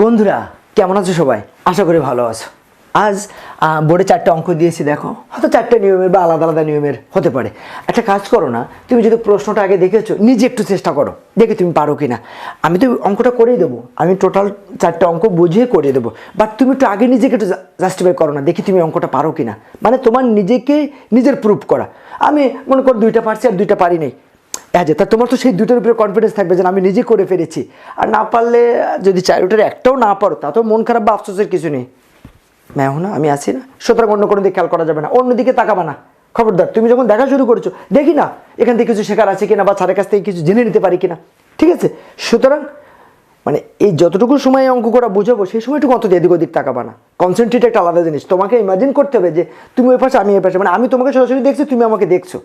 বন্ধুরা, কেমন আছো সবাই? আশা করি ভালো আছো। আজ বোর্ডে চারটে অঙ্ক দিয়েছি, দেখো। হয়তো চারটে নিয়মের বা আলাদা আলাদা নিয়মের হতে পারে। একটা কাজ করো না, তুমি যদি প্রশ্নটা আগে দেখেছ, নিজে একটু চেষ্টা করো। দেখে তুমি পারো কি না আমি তো অঙ্কটা করেই দেবো। আমি টোটাল চারটে অঙ্ক বুঝিয়ে করে দেবো। বাট তুমি একটু আগে নিজেকে একটু জাস্টিফাই করো না, দেখি তুমি অঙ্কটা পারো কি না মানে তোমার নিজেকে নিজের প্রুফ করা। আমি মনে করো দুইটা পারছি আর দুইটা পারি নাই। হ্যাঁ যে তা তোমার তো সেই দুটোর উপরে কনফিডেন্স থাকবে যে আমি নিজে করে ফেলেছি। আর না পারলে, যদি চারোটার একটাও না পারো, তা তো মন খারাপ বা আফসোসের কিছু নেই। ম্যাও না, আমি আছি না। সুতরাং অন্য কোনো দিকে খেয়াল করা যাবে না। অন্যদিকে তাকাবা না। খবরদার, তুমি যখন দেখা শুরু করেছ, দেখি না, এখান থেকে কিছু শেখার আছে কিনা বা স্যারের কাছ থেকে কিছু জেনে নিতে পারি কিনা। ঠিক আছে? সুতরাং মানে এই যতটুকু সময় অঙ্ক করা বুঝাবো, সেই সময়টুকু অন্তত এদিক ওদিক তাকাবা না। কনসেন্ট্রেট একটা আলাদা জিনিস। তোমাকে ইমাজিন করতে হবে যে, তুমি ওই পাশে, আমি এই পাশে। মানে আমি তোমাকে সরাসরি দেখছি, তুমি আমাকে দেখছ।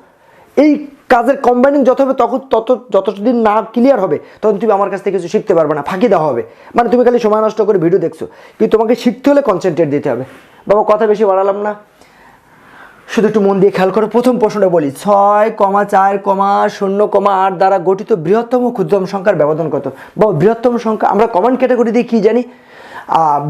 এই কাজের কম্বাইনিং যত হবে, তখন তত যতদিন না ক্লিয়ার হবে, তখন তুমি আমার কাছ থেকে কিছু শিখতে পারবে না, ফাঁকি দেওয়া হবে। মানে তুমি খালি সময় নষ্ট করে ভিডিও দেখছ। কিন্তু তোমাকে শিখতে হলে কনসেন্ট্রেট দিতে হবে। বাবা, কথা বেশি বাড়ালাম না। শুধু একটু মন দিয়ে খেয়াল করো, প্রথম প্রশ্নটা বলি। ছয় কমা চার কমা শূন্য কমা আট দ্বারা গঠিত বৃহত্তম ক্ষুদ্রতম সংখ্যার ব্যবধান কত? বা বৃহত্তম সংখ্যা, আমরা কমন ক্যাটাগরি দিয়ে কী জানি?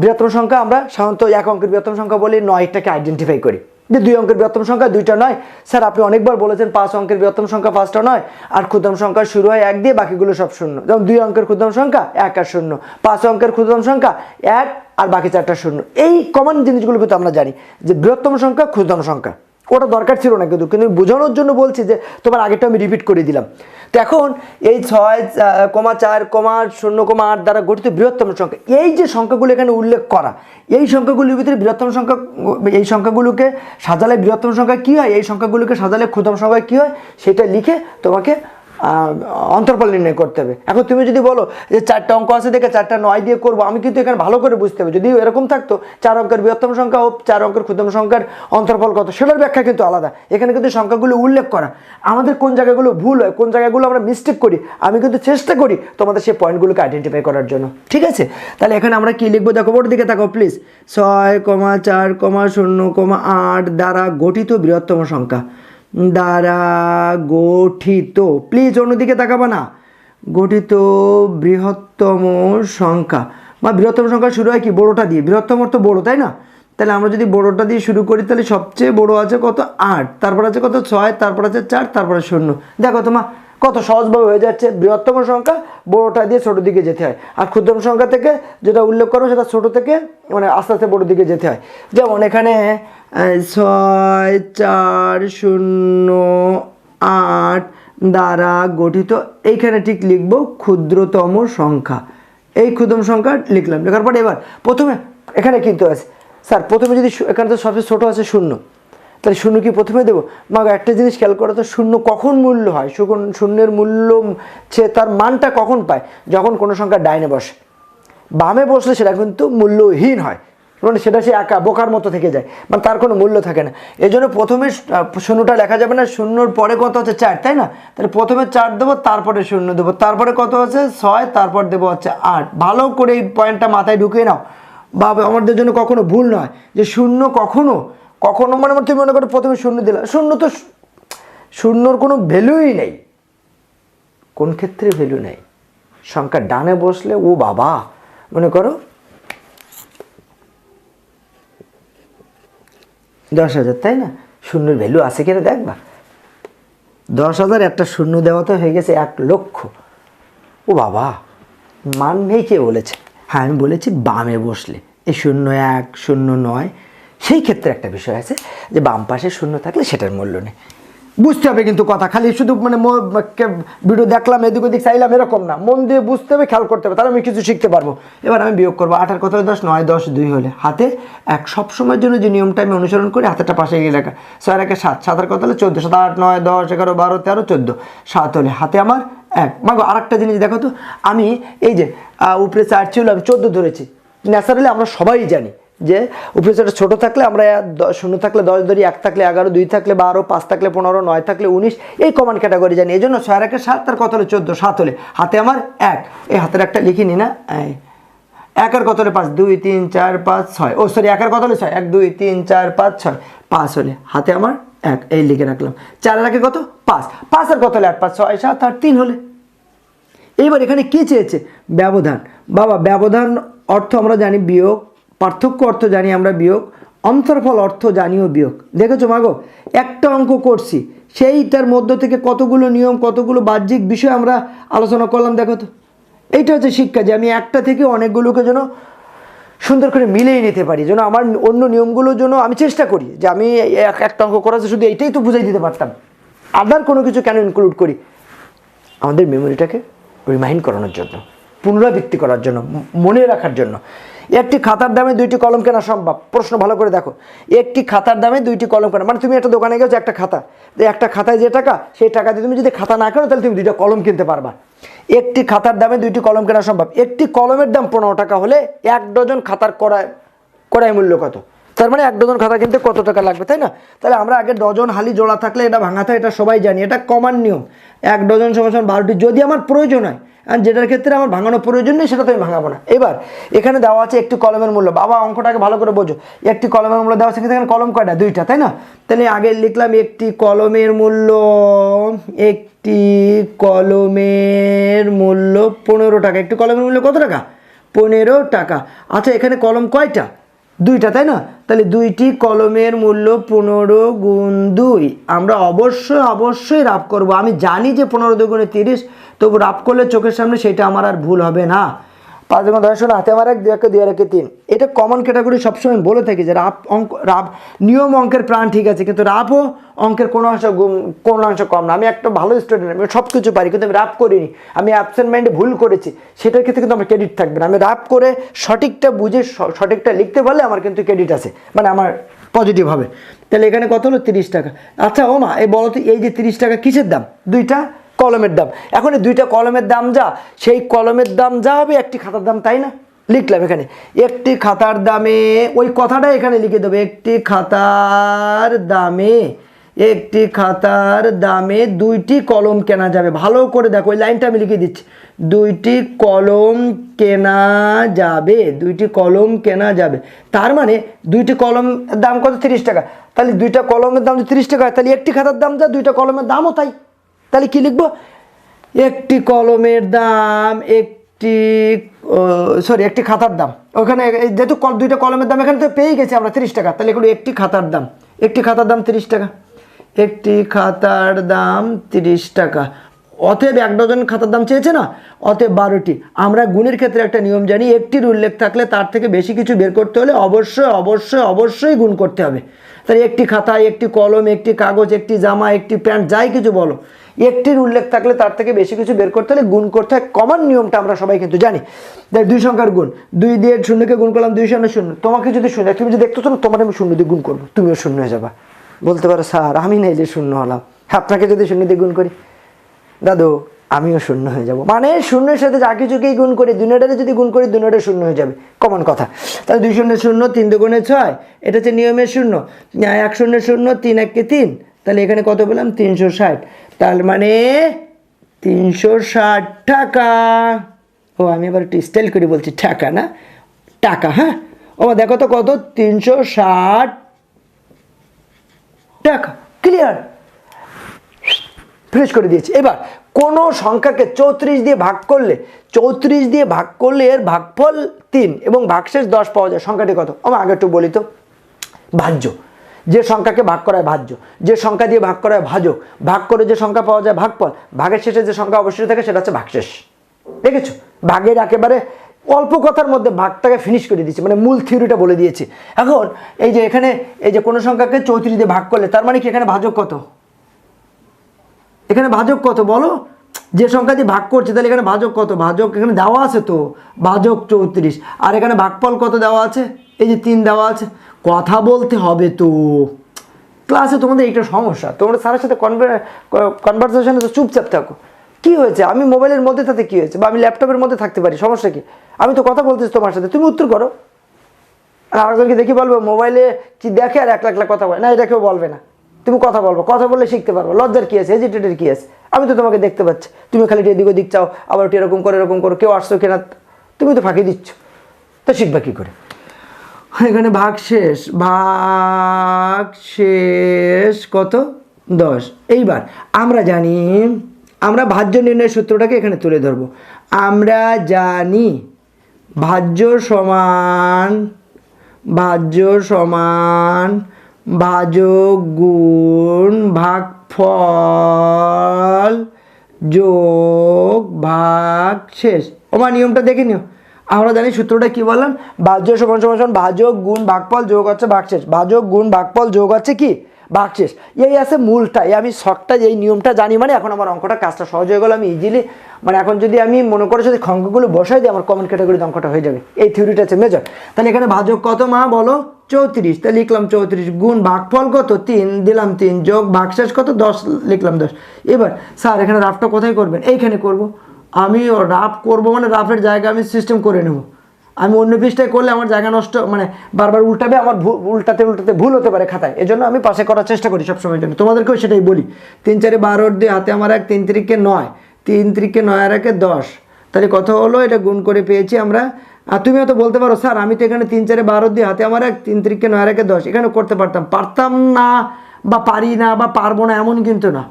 বৃহত্তম সংখ্যা আমরা সাধারণত এক অঙ্কের বৃহত্তম সংখ্যা বলি, নয়টাকে আইডেন্টিফাই করি। যে দুই অঙ্কের বৃহত্তম সংখ্যা দুইটা নয়। স্যার, আপনি অনেকবার বলেছেন পাঁচ অঙ্কের বৃহত্তম সংখ্যা পাঁচটা নয়, আর ক্ষুদ্রম সংখ্যা শুরু হয় এক দিয়ে, বাকিগুলো সব শূন্য। যেমন দুই অঙ্কের ক্ষুদ্রম সংখ্যা এক আর শূন্য, পাঁচ অঙ্কের ক্ষুদ্রম সংখ্যা এক আর বাকি চারটা শূন্য। এই কমন জিনিসগুলো কিন্তু আমরা জানি যে বৃহত্তম সংখ্যা ক্ষুদ্রম সংখ্যা। ওটা দরকার ছিল না কিন্তু কিন্তু বোঝানোর জন্য বলছি যে তোমার আগেরটা আমি রিপিট করে দিলাম। তো এখন এই ছয় কমা চার, কমা শূন্য, কমা আট দ্বারা গঠিত বৃহত্তম সংখ্যা, এই যে সংখ্যাগুলো এখানে উল্লেখ করা, এই সংখ্যাগুলির ভিতরে বৃহত্তম সংখ্যা, এই সংখ্যাগুলোকে সাজালে বৃহত্তম সংখ্যা কী হয়? এই সংখ্যাগুলোকে সাজালে ক্ষুদ্রতম সংখ্যা কী হয়? সেটা লিখে তোমাকে আহ, অন্তর্ফল নির্ণয় করতে হবে। এখন তুমি যদি বলো যে চারটা অঙ্ক আছে দেখে চারটা নয় দিয়ে করব আমি কিন্তু এখানে ভালো করে বুঝতে হবে। যদি এরকম থাকতো চার অঙ্কের বৃহত্তম সংখ্যা ও চার অঙ্কের ক্ষুদ্রতম সংখ্যার অন্তর্ফল কত সেটার ব্যাখ্যা কিন্তু আলাদা। এখানে কিন্তু সংখ্যাগুলো উল্লেখ করা। আমাদের কোন জায়গাগুলো ভুল হয় কোন জায়গাগুলো আমরা মিস্টেক করি আমি কিন্তু চেষ্টা করি তোমাদের সেই পয়েন্টগুলোকে আইডেন্টিফাই করার জন্য। ঠিক আছে? তাহলে এখানে আমরা কি লিখব? দেখো ওর দিকে তাকাও প্লিজ ছয় কমা চার কমা শূন্য কমা আট দ্বারা গঠিত বৃহত্তম সংখ্যা। দ্বারা গঠিত। প্লিজ অন্যদিকে তাকাবা না। গঠিত বৃহত্তম সংখ্যা। বা বৃহত্তম সংখ্যা শুরু হয় কি? বড়োটা দিয়ে। বৃহত্তম অর্থ বড়ো, তাই না? তাহলে আমরা যদি বড়োটা দিয়ে শুরু করি, তাহলে সবচেয়ে বড় আছে কত? আট। তারপর আছে কত? ছয়। তারপর আছে চার। তারপরে শূন্য। দেখো তোমার কত সহজভাবে হয়ে যাচ্ছে। বৃহত্তম সংখ্যা বড়োটা দিয়ে ছোটো দিকে যেতে হয়। আর ক্ষুদ্রতম সংখ্যা থেকে যেটা উল্লেখ করো, সেটা ছোটো থেকে মানে আস্তে আস্তে বড়োর দিকে যেতে হয়। যেমন এখানে ছয়, চার, শূন্য, আট দ্বারা গঠিত, এইখানে ঠিক লিখব ক্ষুদ্রতম সংখ্যা। এই ক্ষুদ্রতম সংখ্যা লিখলাম। লেখার পরে এবার প্রথমে, এখানে কিন্তু আছে। স্যার, প্রথমে যদি এখানে তো সবচেয়ে ছোটো আছে শূন্য। তাহলে শূন্য কি প্রথমে দেবো? মা একটা জিনিস খেয়াল করো তো, শূন্য কখন মূল্য হয়? শুকন- শূন্যের মূল্য সে তার মানটা কখন পায়? যখন কোনো সংখ্যা ডাইনে বসে। বামে বসলে সেটা কিন্তু মূল্যহীন হয়। মানে সেটা সে একা, বোকার মতো থেকে যায়। মানে তার কোনো মূল্য থাকে না। এই জন্য প্রথমে শূন্যটা লেখা যাবে না, শূন্যর পরে কত হচ্ছে? চার, তাই না? তাহলে প্রথমে চার দেবো, তারপরে শূন্য দেবো। তারপরে কত হচ্ছে? ছয়, তারপর দেবো হচ্ছে আট। ভালো করে এই পয়েন্টটা মাথায় ঢুকিয়ে নাও। বা আমাদের জন্য কখনো ভুল নয় যে শূন্য কখনো কখনো মানে তুমি মনে করো প্রথমে শূন্য দিলা। শূন্য তো শূন্যর কোনো ভ্যালুই নেই। কোন ক্ষেত্রে ভ্যালু নেই? সংখ্যা ডানে বসলে, ও বাবা। মনে করো, দশ হাজার, তাই না? শূন্যের ভ্যালু আছে কিনা দেখবা? দশ হাজার একটা শূন্য দেওয়াতে হয়ে গেছে এক লক্ষ। ও বাবা, মান নেই কে বলেছে? হ্যাঁ আমি বলেছি বামে বসলে। এই শূন্য এক, শূন্য নয় সেই ক্ষেত্রে একটা বিষয় আছে যে বাম পাশে শূন্য থাকলে সেটার মূল্য নেই। বুঝতে হবে কিন্তু কথা, খালি শুধু মানে ভিডিও দেখলাম, এদিক ওদিক চাইলাম, এরকম না। মন দিয়ে বুঝতে হবে, খেয়াল করতে হবে, তাহলে আমি কিছু শিখতে পারব। এবার আমি বিয়োগ করব আঠার হলে দশ, নয়, দশ, দুই হলে। হাতে এক সব সময়ের জন্য যে নিয়মটা আমি অনুসরণ করি, হাতেরটা পাশে গিয়ে লেখা। ছয় একে সাত, সাতের কত হলে চোদ্দ, সাত আট, নয়, দশ, এগারো, বারো, তেরো, চোদ্দ। সাত হলে হাতে আমার এক। মাগো আর একটা জিনিস দেখো তো, আমি এই যে উপরে চার ছিল, আমি চোদ্দ ধরেছি। ন্যাচারালি আমরা সবাই জানি যে উপরে চারটা ছোটো থাকলে আমরা শূন্য থাকলে দশ ধরি, এক থাকলে এগারো, দুই থাকলে বারো, পাঁচ থাকলে পনেরো, নয় থাকলে উনিশ, এই কমান ক্যাটাগরি জানি। এই জন্য ছয় একে সাত, তার কত হলে? চোদ্দ। সাত হলে। হাতে আমার এক। এই হাতের একটা লিখি না এই। একের কত হলে? পাঁচ। দুই, তিন, চার, পাঁচ, ছয়। ও সরি একের কত হলে? ছয়। এক, দুই, তিন, চার, পাঁচ, ছয়। পাঁচ হলে। হাতে আমার এক। এই লিখে রাখলাম। চারের একে কত? পাঁচ। পাঁচের কত হলে? আট, পাঁচ, ছয়, সাত, আট, তিন হলে। এইবার এখানে কি চেয়েছে? ব্যবধান। বাবা, ব্যবধান অর্থ আমরা জানি বিয়োগ পার্থক্য অর্থ জানি আমরা বিয়োগ, অন্তর্ফল অর্থ জানিও বিয়োগ। দেখেছ মাগো? একটা অঙ্ক করছি, সেইটার মধ্য থেকে কতগুলো নিয়ম, কতগুলো বাহ্যিক বিষয় আমরা আলোচনা করলাম, দেখো তো। এইটা হচ্ছে শিক্ষা যে আমি একটা থেকে অনেকগুলোকে যেন সুন্দর করে মিলিয়ে নিতে পারি, যেন আমার অন্য নিয়মগুলোর জন্য আমি চেষ্টা করি, যে আমি এক- একটা অঙ্ক করাতে শুধু এইটাই তো বুঝাই দিতে পারতাম। আদার কোনো কিছু কেন ইনক্লুড করি? আমাদের মেমোরিটাকে রিমাইন্ড করানোর জন্য। পুনরাবৃত্তি করার জন্য মনে রাখার জন্য। একটি খাতার দামে দুইটি কলম কেনা সম্ভব? প্রশ্ন ভালো করে দেখো। একটি খাতার দামে দুইটি কলম কেনা মানে তুমি একটা দোকানে গেছো, একটা খাতা। একটা খাতায় যে টাকা, সেই টাকা দিয়ে তুমি যদি খাতা না কেনো, তাহলে তুমি দুইটা কলম কিনতে পারবা। একটি খাতার দামে দুইটি কলম কেনা সম্ভব? একটি কলমের দাম পনেরো টাকা হলে এক ডজন খাতার করায় করাই মূল্য কত? তার মানে এক ডজন খাতা কিনতে কত টাকা লাগবে, তাই না? তাহলে আমরা আগে ডজন হালি জোড়া থাকলে এটা ভাঙাতে এটা সবাই জানি, এটা কমান নিয়ম। এক ডজন সমান সমান বারোটি, যদি আমার প্রয়োজন হয় আর যেটার ক্ষেত্রে আমার ভাঙানোর প্রয়োজন নেই, সেটা তো আমি ভাঙাবো না। এবার, এখানে দেওয়া আছে একটি কলমের মূল্য। বাবা, অঙ্কটাকে ভালো করে বোঝো। একটি কলমের মূল্য দেওয়া আছে, কিন্তু এখানে কলম কয়টা? দুইটা, তাই না? তাহলে আগে লিখলাম একটি কলমের মূল্য, একটি কলমের মূল্য পনেরো টাকা। একটি কলমের মূল্য কত টাকা? পনেরো টাকা। আচ্ছা এখানে কলম কয়টা? দুইটা, তাই না? তাহলে দুইটি কলমের মূল্য পনেরো গুণ দুই। আমরা অবশ্যই অবশ্যই রাফ করব। আমি জানি যে পনেরো দুগুণে তিরিশ, তবু রাফ করলে চোখের সামনে সেটা আমার আর ভুল হবে না। পাঁচ গুণ দশ শোনো, হাতে আমার এক, দুই একে দুই একে তিন। এটা কমন ক্যাটাগরি সবসময় বলে থাকি যে রাপ অঙ্ক রাপ নিয়ম অঙ্কের প্রাণ ঠিক আছে, কিন্তু রাপও অঙ্কের কোনো অংশ কোনো অংশ কম না। আমি একটা ভালো স্টুডেন্ট আমি সব কিছু পারি, কিন্তু আমি রাপ করিনি। আমি অ্যাবসেন্ট মাইন্ডে ভুল করেছি। সেটার ক্ষেত্রে কিন্তু আমার ক্রেডিট থাকবে না। আমি রাপ করে সঠিকটা বুঝে সঠিকটা লিখতে পারলে আমার কিন্তু ক্রেডিট আছে। মানে আমার পজিটিভ হবে। তাহলে এখানে কত হলো? তিরিশ টাকা। আচ্ছা ও মা এই বলো এই যে তিরিশ টাকা, কিসের দাম? দুইটা? কলমের দাম। এখন এই দুইটা কলমের দাম যা, সেই কলমের দাম যা হবে, একটি খাতার দাম, তাই না? লিখলাম এখানে। একটি খাতার দামে, ওই কথাটা এখানে লিখে দেবো। একটি খাতার দামে, একটি খাতার দামে দুইটি কলম কেনা যাবে। ভালো করে দেখো, ওই লাইনটা আমি লিখে দিচ্ছি। দুইটি কলম কেনা যাবে, দুইটি কলম কেনা যাবে। তার মানে দুইটি কলম দাম কত? তিরিশ টাকা। তাহলে দুইটা কলমের দাম যদি তিরিশ টাকা হয়, তাহলে একটি খাতার দাম যা, দুইটা কলমের দামও তাই। তাহলে কি লিখব? একটি কলমের দাম, একটি সরি একটি খাতার দাম। ওখানে যেহেতু কল- দুইটা কলমের দাম এখানে তো পেয়ে গেছি আমরা, তিরিশ টাকা। তাহলে এগুলো একটি খাতার দাম। একটি খাতার দাম তিরিশ টাকা। একটি খাতার দাম তিরিশ টাকা। অতএব এক ডজন খাতার দাম চেয়েছে না? অতএব বারোটি। আমরা গুণের ক্ষেত্রে একটা নিয়ম জানি, একটির উল্লেখ থাকলে তার থেকে বেশি কিছু বের করতে হলে অবশ্যই অবশ্যই অবশ্যই গুণ করতে হবে। তাহলে একটি খাতা, একটি কলম, একটি কাগজ, একটি জামা, একটি প্যান্ট, যাই কিছু বলো। একটির উল্লেখ থাকলে তার থেকে বেশি কিছু বের করতে হলে গুণ করতে হয়। কমন নিয়মটা আমরা সবাই কিন্তু জানি। দেখ, দুই সংখ্যার গুণ। দুই দিয়ে শূন্যকে গুণ করলাম, দুই শূন্য শূন্য। তোমাকে যদি শূন্য তুমি যদি দেখতো না, তোমার আমি শূন্য দিয়ে গুণ করব। তুমিও শূন্য হয়ে যাবা। বলতে পারো, স্যার, আমি নাই যে শূন্য হলাম। আপনাকে যদি শূন্য দিয়ে গুণ করি? দাদু, আমিও শূন্য হয়ে যাব। মানে শূন্যের সাথে যা কিছুকেই গুণ করি দুনিয়াটাতে যদি গুণ করি দুনিয়াটা শূন্য হয়ে যাবে। কমন কথা। তাহলে দুই শূন্য শূন্য, তিন দুগুণে ছয়, এটা হচ্ছে নিয়মের শূন্য। এক শূন্য শূন্য, তিন এককে তিন। তাহলে এখানে কত পেলাম? তিনশো ষাট। তার মানে তিনশো ষাট টাকা। ও, আমি এবার একটু স্টাইল করে বলছি টাকা না? টাকা হ্যাঁ? ও, দেখো তো কত? তিনশো ষাট টাকা। ক্লিয়ার ফ্রেশ করে দিয়েছি। এবার, কোনো সংখ্যাকে চৌত্রিশ দিয়ে ভাগ করলে, চৌত্রিশ দিয়ে ভাগ করলে এর ভাগফল তিন এবং ভাগশেষ দশ পাওয়া যায়। সংখ্যাটি কত? আমি আগে একটু বলি তো। ভাজ্য যে সংখ্যাকে ভাগ করায় ভাজ্য, যে সংখ্যা দিয়ে ভাগ করায় ভাজক, ভাগ করে যে সংখ্যা পাওয়া যায় ভাগফল, ভাগের শেষে যে সংখ্যা অবশ্যই থাকে সেটা হচ্ছে ভাগশেষ। দেখেছ? ভাগের একেবারে অল্প কথার মধ্যে ভাগটাকে ফিনিশ করে দিয়েছি মানে মূল থিওরিটা বলে দিয়েছে। এখন এই যে এখানে এই যে কোনো সংখ্যাকে চৌত্রিশ দিয়ে ভাগ করলে, তার মানে কি এখানে ভাজক কত? এখানে ভাজক কত বলো? যে সংখ্যা দিয়ে ভাগ করছে, তাহলে এখানে ভাজক কত? ভাজক এখানে দেওয়া আছে তো, ভাজক চৌত্রিশ। আর এখানে ভাগফল কত দেওয়া আছে? এই যে তিন দেওয়া আছে। কথা বলতে হবে তো। ক্লাসে তোমাদের এইটা সমস্যা। তোমরা স্যারের সাথে কনভারসেশনে তো চুপচাপ থাকো। কি হয়েছে? আমি মোবাইলের মধ্যে তাতে কি হয়েছে? বা আমি ল্যাপটপের মধ্যে থাকতে পারি, সমস্যা কি? আমি তো কথা বলতেছি তোমার সাথে, তুমি উত্তর করো। আর আরেকজনকে দেখি বলব, মোবাইলে কি দেখে আর এক লাখ কথা বলে? না, এটা কেউ বলবে না। তুমি কথা বলব, কথা বললে শিখতে পারব। লজ্জার কি আছে? হেজিটেটের কি আছে? আমি তো তোমাকে দেখতে পাচ্ছি। তুমি খালি এদিক ওদিক চাও, আবার এরকম করে, এরকম করো, কেউ আসছো কেনা, তুমি তো ফাঁকি দিচ্ছ। তো শিখবা কী করে? এখানে ভাগ শেষ ভাগ শেষ, কত? দশ। এইবার আমরা জানি, আমরা ভাজ্য নির্ণয়ের সূত্রটাকে এখানে তুলে ধরবো। আমরা জানি ভাজ্য সমান ভাজ্য সমান ভাজক গুণ ভাগ ফল যোগ ভাগ শেষ। ওমা, নিয়মটা দেখে নিও। আমরা জানি সূত্রটা কি বললাম ভাজ্য সমান সমান সমান ভাজক গুণ ভাগফল যোগ হচ্ছে ভাগশেষ ভাজক গুণ ভাগফল যোগ হচ্ছে কি? ভাগশেষ এই আছে মূলটা। এই আমি শখটা, এই নিয়মটা জানি মানে এখন আমার অঙ্কটা কাজটা সহজ হয়ে গেলো, আমি ইজিলি মানে এখন যদি আমি মনে করে যদি অঙ্কগুলো বসাই দিই, আমার কমন ক্যাটাগরিতে অঙ্কটা হয়ে যাবে। এই থিওরিটা আছে মেজর তাহলে এখানে ভাজক কত মা বলো? চৌত্রিশ। তাহলে লিখলাম চৌত্রিশ। গুণ ভাগফল কত? তিন। দিলাম তিন। যোগ ভাগশেষ কত? দশ। লিখলাম দশ। এবার স্যার এখানে রাফটা কোথায় করবেন? এইখানে করব। আমি রাফ করব মানে রাফের জায়গা আমি সিস্টেম করে নেব। আমি অন্য পৃষ্ঠায় করলে আমার জায়গা নষ্ট মানে বারবার উল্টাবে, আমার উল্টাতে উল্টাতে ভুল হতে পারে খাতায়। এজন্য আমি পাশে করার চেষ্টা করি সবসময়ের জন্য। তোমাদেরকেও সেটাই বলি। তিন চারে বারোর দিয়ে হাতে আমার এক, তিন তিরিকে নয়। তিন তিরিকে নয় আর একে দশ। তাহলে কথা হলো? এটা গুণ করে পেয়েছি আমরা। আর তুমি হয়তো বলতে পারো, স্যার, আমি তো এখানে তিন চারে বারো দিয়ে হাতে আমার এক, তিন তিরিকে নয় আর একে দশ। এখানে করতে পারতাম। পারতাম না বা পারি না বা পারব না এমন কিন্তু না।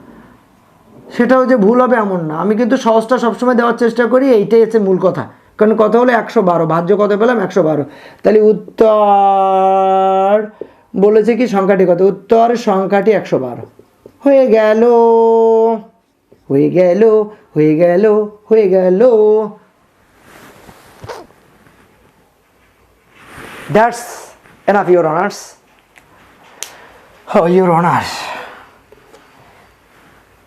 সেটাও যে ভুল হবে এমন না। আমি কিন্তু সহজটা সবসময় দেওয়ার চেষ্টা করি, এইটাই হচ্ছে মূল কথা। কারণ কথা হলো একশো বারো ভাজ্য কত পেলাম একশো বারো। তাহলে উত্তর বলেছে কি সংখ্যাটি কত উত্তর সংখ্যাটি একশো বারো। হয়ে গেল হয়ে গেল হয়ে গেল হয়ে গেল। That's enough your honours your honours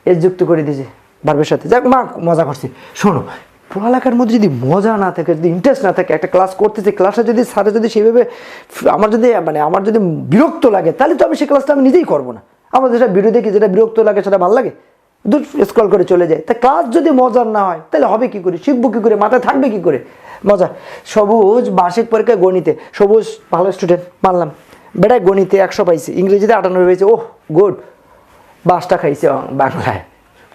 এর যুক্ত করে দিয়েছে বারবের সাথে। যাক, মা, মজা করছি। শোনো, পড়ালেখার মধ্যে যদি মজা না থাকে, যদি ইন্টারেস্ট না থাকে, একটা ক্লাস করতেছে ক্লাসে যদি স্যারে যদি সেভাবে আমার যদি মানে আমার যদি বিরক্ত লাগে, তাহলে তো আমি সেই ক্লাসটা আমি নিজেই করব না। আমার যেটা ভিডিও দেখি যেটা বিরক্ত লাগে, সেটা ভালো লাগে? দূর স্ক্রল করে চলে যায়। তা ক্লাস যদি মজার না হয়, তাহলে হবে কি করে? শিখব কি করে? মাথায় থাকবে কি করে? মজা। সবুজ বার্ষিক পরীক্ষায় গণিতে। সবুজ, ভালো স্টুডেন্ট মানলাম। বেটায় গণিতে একশো পাইছে, ইংরেজিতে আটানব্বই পেয়েছে ওহ গুড বাসটা খাইছে বাংলায়।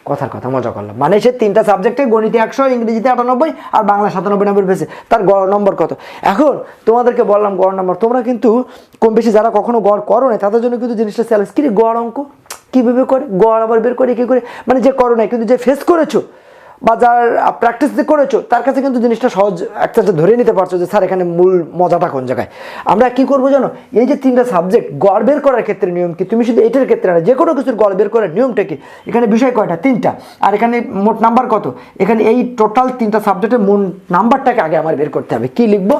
কথার কথা, মজা করলাম। মানে সে তিনটা সাবজেক্টে গণিতে একশো, ইংরেজিতে আটানব্বই আর বাংলা সাতানব্বই নম্বর পেয়েছে তার গড় নম্বর কত? এখন তোমাদেরকে বললাম গড় নম্বর তোমরা কিন্তু কম বেশি যারা কখনো গড় করো না তাদের জন্য কিন্তু জিনিসটা চ্যালেঞ্জ কী গড় অঙ্ক? কীভাবে করে? গড় আবার বের করে কী করে? মানে যে করো না কিন্তু যে ফেস করেছ বা যার প্র্যাকটিস করেছ, তার কাছে কিন্তু জিনিসটা সহজ একটা ধরে নিতে পারছ যে, স্যার, এখানে মূল মজাটা কোন জায়গায়? আমরা কি করব জানো? এই যে তিনটা সাবজেক্ট গড় বের করার ক্ষেত্রে নিয়ম কি? তুমি শুধু এটার ক্ষেত্রে না যে কোনো কিছুর গড় বের করার নিয়মটা কি? এখানে বিষয় কয়টা? তিনটা। আর এখানে মোট নাম্বার কত? এখানে এই টোটাল তিনটা সাবজেক্টের মোট নাম্বারটাকে আগে আমার বের করতে হবে। কি লিখব?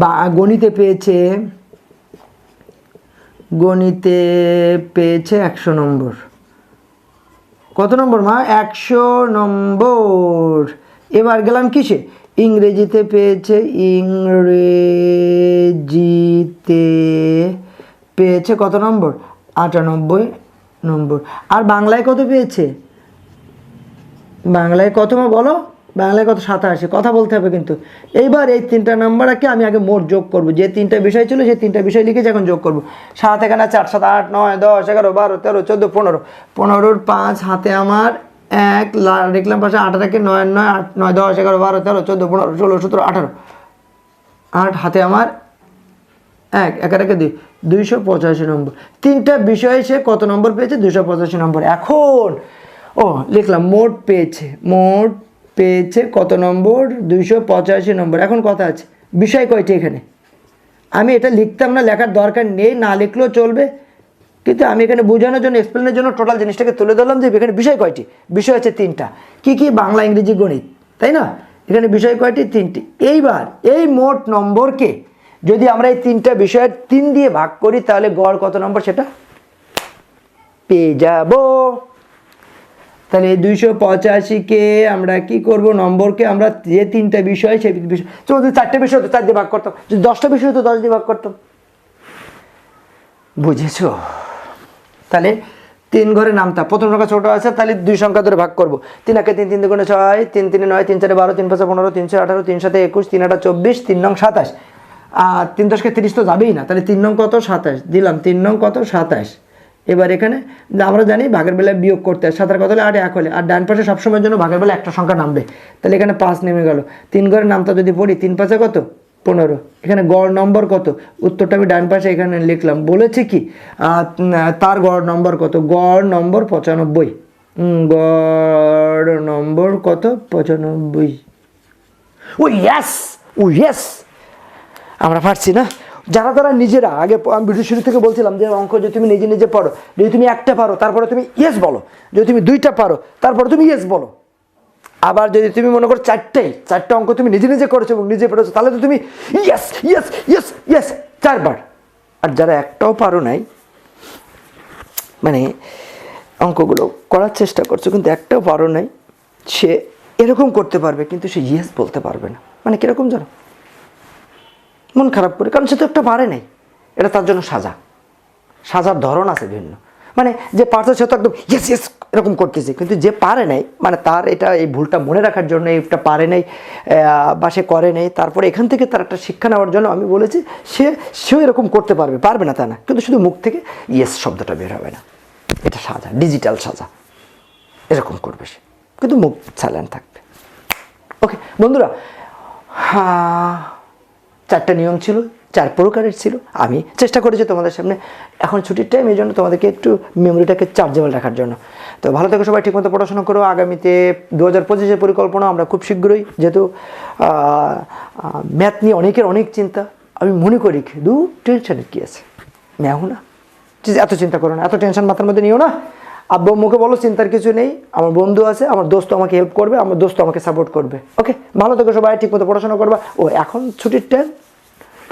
বা গণিতে পেয়েছে গণিতে পেয়েছে একশো নম্বর। কত নম্বর, মা? একশো নম্বর। এবার গেলাম কিসে? ইংরেজিতে পেয়েছে ইংরেজিতে পেয়েছে কত নম্বর? আটানব্বই নম্বর। আর বাংলায় কত পেয়েছে? বাংলায় কত মা বলো? বাংলায় কত সাতাশি? কথা বলতে হবে কিন্তু। এইবার এই তিনটা নাম্বারকে আমি আগে মোট যোগ করব। যে তিনটা বিষয় ছিল, সেই তিনটা বিষয় লিখে এখন যোগ করব। সাত এখানে চার, সাত, আট, নয়, দশ, এগারো, বারো, তেরো, চোদ্দ, পনেরো। পনেরোর পাঁচ হাতে আমার এক লিখলাম পাশে আঠারো একে নয় নয়, আট, নয়, দশ, এগারো, বারো, তেরো, চোদ্দ, পনেরো, ষোলো, সতেরো, আঠারো। আট হাতে আমার এক একের একে দুই। দুইশো পঁচাশি নম্বর। তিনটা বিষয়ে সে কত নম্বর পেয়েছে? দুশো পঁচাশি নম্বর। এখন, ও, লিখলাম, মোট পেয়েছে, মোট পেয়েছে কত নম্বর? দুইশো পঁচাশি নম্বর। এখন কথা আছে। বিষয় কয়টি এখানে? আমি এটা লিখতাম না, লেখার দরকার নেই, না লিখলেও চলবে। কিন্তু আমি এখানে বোঝানোর জন্য এক্সপ্লেনের জন্য টোটাল জিনিসটাকে তুলে ধরলাম যে এখানে বিষয় কয়টি? বিষয় হচ্ছে তিনটা। কি কি? বাংলা, ইংরেজি, গণিত। তাই না? এখানে বিষয় কয়টি? তিনটি। এইবার এই মোট নম্বরকে যদি আমরা এই তিনটা বিষয়ের তিন দিয়ে ভাগ করি, তাহলে গড় কত নম্বর সেটা? পেয়ে যাব। তাহলে দুইশো পঁচাশিকে আমরা কি করব? নম্বরকে আমরা যে তিনটা বিষয়, সেই বিষয়। যদি চারটে বিষয় হতো চার দিয়ে ভাগ করতাম। যদি দশটা বিষয় হতো দশ দিয়ে ভাগ করতাম। বুঝেছ? তাহলে তিন ঘরে নামতা। প্রথম সংখ্যা ছোট আছে, তাহলে দুই সংখ্যা ধরে ভাগ করব। তিন একে তিন তিন দুগুণে ছয়, তিন, তিনে নয়, তিন চারে বারো, তিন পাঁচে পনেরো তিনশো আঠারো, তিন সাথে একুশ, তিন আটা চব্বিশ, তিন নং সাতাশ। আর তিন দশকে তিরিশ তো যাবেই না। তাহলে তিন নং কত? সাতাশ। দিলাম, তিন নং কত? সাতাশ। এবার এখানে আমরা জানি ভাগের বেলায় বিয়োগ করতে হয়। সাঁতার কত হলে আট, এক হলে। আর ডান পাশে সবসময়ের জন্য ভাগের বেলা একটা সংখ্যা নামবে। তাহলে এখানে পাঁচ নেমে গেল। তিন ঘরের নামটা যদি পড়ি, তিন পাঁচে কত? পনেরো। এখানে গড় নম্বর কত? উত্তরটা আমি ডান পাশে এখানে লিখলাম। বলেছে কি? তার গড় নম্বর কত? গড় নম্বর পঁচানব্বই। গড় নম্বর কত? পঁচানব্বই। ও ইয়াস ও ইয়েস আমরা পারছি না। যারা তারা নিজেরা, আগে আমি ভিডিও শুরু থেকে বলছিলাম যে, অঙ্ক যদি তুমি নিজে নিজে পড়ো, যদি তুমি একটা পারো, তারপরে তুমি ইয়েস বলো। যদি তুমি দুইটা পারো, তারপরে তুমি ইয়েস বলো। আবার যদি তুমি মনে করো চারটেই, চারটে অঙ্ক তুমি নিজে নিজে করেছ এবং নিজে পড়েছো, তাহলে তো তুমি ইয়েস ইয়েস ইয়েস ইয়েস চারবার। আর যারা একটাও পারো নাই মানে অঙ্কগুলো করার চেষ্টা করছ, কিন্তু একটাও পারো নাই, সে এরকম করতে পারবে, কিন্তু সে ইয়েস বলতে পারবে না। মানে কীরকম জানো? মন খারাপ করে, কারণ সে তো একটা পারে নাই। এটা তার জন্য সাজা। সাজার ধরন আছে ভিন্ন। মানে যে পারছে সে তো একদম ইয়েস ইয়েস এরকম করতেছে। কিন্তু যে পারে নাই মানে তার এটা, এই ভুলটা মনে রাখার জন্য এইটা পারে নাই বা সে করে নাই, তারপরে এখান থেকে তার একটা শিক্ষা নেওয়ার জন্য আমি বলেছি, সে, সেও এরকম করতে পারবে পারবে না তা না। কিন্তু শুধু মুখ থেকে ইয়েস শব্দটা বের হবে না। এটা সাজা, ডিজিটাল সাজা। এরকম করবে সে। কিন্তু মুখ সাইলেন্ট থাকবে। ওকে বন্ধুরা হ্যাঁ চারটা নিয়ম ছিল, চার প্রকারের ছিল। আমি চেষ্টা করেছি তোমাদের সামনে। এখন ছুটির টাইম এই জন্য তোমাদেরকে একটু মেমোরিটাকে চার্জেবল রাখার জন্য। তো ভালো থেকে সবাই, ঠিকমতো পড়াশোনা করো। আগামীতে দু হাজার পঁচিশের পরিকল্পনা আমরা খুব শীঘ্রই, যেহেতু ম্যাথ নিয়ে অনেকের অনেক চিন্তা। আমি মনে করি দু টেনশনের কী আছে? ম্যাও না। এত চিন্তা করো না, এত টেনশন মাথার মধ্যে নিও না। আব্বু মুখে বলো, চিন্তার কিছু নেই। আমার বন্ধু আছে, আমার দোস্ত আমাকে হেল্প করবে, আমার দোস্ত আমাকে সাপোর্ট করবে। ওকে ভালো থেকো সবাই, ঠিকমতো পড়াশোনা করবা। ও, এখন ছুটির টাইম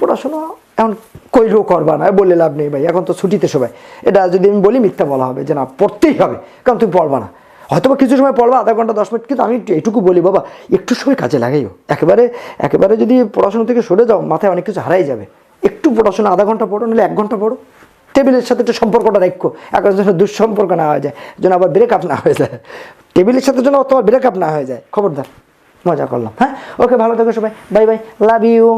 পড়াশোনা এখন কইলেও করবা না, বললে লাভ নেই ভাই, এখন তো ছুটিতে সবাই। এটা যদি আমি বলি, মিথ্যা বলা হবে, যে না, পড়তেই হবে, কারণ তুমি পড়বা না। হয়তো বা কিছু সময় পড়বা, আধা ঘণ্টা, দশ মিনিট, কিন্তু আমি এইটুকু বলি, বাবা, একটু সময় কাজে লাগাইও। একেবারে একেবারে যদি পড়াশোনা থেকে সরে যাও, মাথায় অনেক কিছু হারাই যাবে। একটু পড়াশোনা, আধা ঘণ্টা পড়ো, নাহলে এক ঘণ্টা পড়ো। টেবিলের সাথে একটু সম্পর্কটা রাখো। এখন যেন দুঃসম্পর্ক না হয়ে যায়, যেন আবার ব্রেকআপ না হয়ে যায়। টেবিলের সাথে যেন তোমার ব্রেকআপ না হয়ে যায়। খবরদার, মজা করলাম হ্যাঁ? ওকে ভালো থেকো সবাই। Bye bye love you